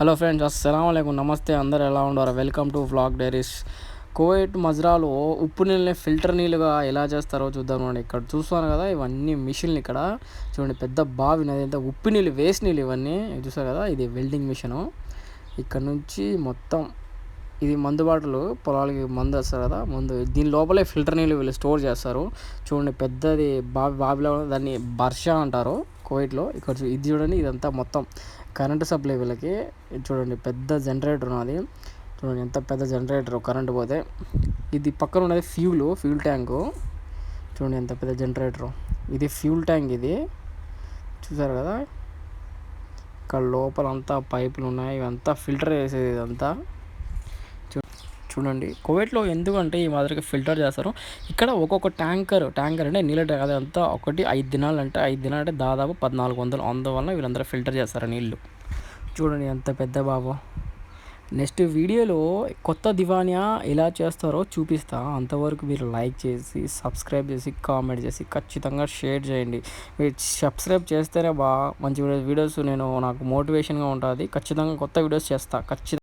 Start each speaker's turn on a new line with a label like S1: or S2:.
S1: Hello friends అస్సలం నమస్తే అందరు ఎలా ఉండరు? Welcome to vlog diaries. Covid మజ్రాలో ఉప్పు నీళ్ళని ఫిల్టర్ నీళ్ళుగా ఎలా చేస్తారో చూద్దాం అండి. ఇక్కడ చూస్తాను కదా ఇవన్నీ మిషన్లు ఇక్కడ. చూడండి పెద్ద బావి నది ఉప్పు నీళ్ళు వేస్ట్ నీళ్ళు ఇవన్నీ. చూసారు కదా ఇది వెల్డింగ్ మిషను. ఇక్కడ నుంచి మొత్తం ఇది మందు బాటలు పొలాలకి మందు వేస్తారు కదా మందు. దీని లోపలే ఫిల్టర్ నీళ్ళు వీళ్ళు స్టోర్ చేస్తారు. చూడండి పెద్దది బావి బావిలో దాన్ని బర్షా అంటారు. కోవిట్లో ఇక్కడ ఇది చూడండి ఇదంతా మొత్తం కరెంటు సప్లై వీళ్ళకి. చూడండి పెద్ద జనరేటర్ ఉన్నది. చూడండి ఎంత పెద్ద జనరేటర్ కరెంటు పోతే. ఇది పక్కన ఉన్నది ఫ్యూల్ ఫ్యూల్ ట్యాంకు. చూడండి ఎంత పెద్ద జనరేటర్. ఇది ఫ్యూల్ ట్యాంక్ ఇది. చూసారు కదా? ఇక్కడ లోపల అంతా పైపులు ఉన్నాయి ఇవంతా ఫిల్టర్ చేసేది ఇదంతా. చూడండి. కోవిడ్లో ఎందుకంటే ఈ మాదిరిగా ఫిల్టర్ చేస్తారు. ఇక్కడ ఒక్కొక్క ట్యాంకర్ ట్యాంకర్ అంటే నీళ్ళ ట్యాంక్ అంతా ఒకటి ఐదు దినాలు అంటే ఐదు దినాలు అంటే దాదాపు పద్నాలుగు వందలు. అందువల్ల వీళ్ళందరూ ఫిల్టర్ చేస్తారు నీళ్ళు. చూడండి ఎంత పెద్ద బాబు. నెక్స్ట్ వీడియోలో కొత్త దివానియా ఎలా చేస్తారో చూపిస్తా. అంతవరకు మీరు లైక్ చేసి సబ్స్క్రైబ్ చేసి కామెంట్ చేసి ఖచ్చితంగా షేర్ చేయండి. మీరు సబ్స్క్రైబ్ చేస్తేనే బాగా మంచి వీడియోస్ నేను నాకు మోటివేషన్గా ఉంటుంది. ఖచ్చితంగా కొత్త వీడియోస్ చేస్తా. ఖచ్చితంగా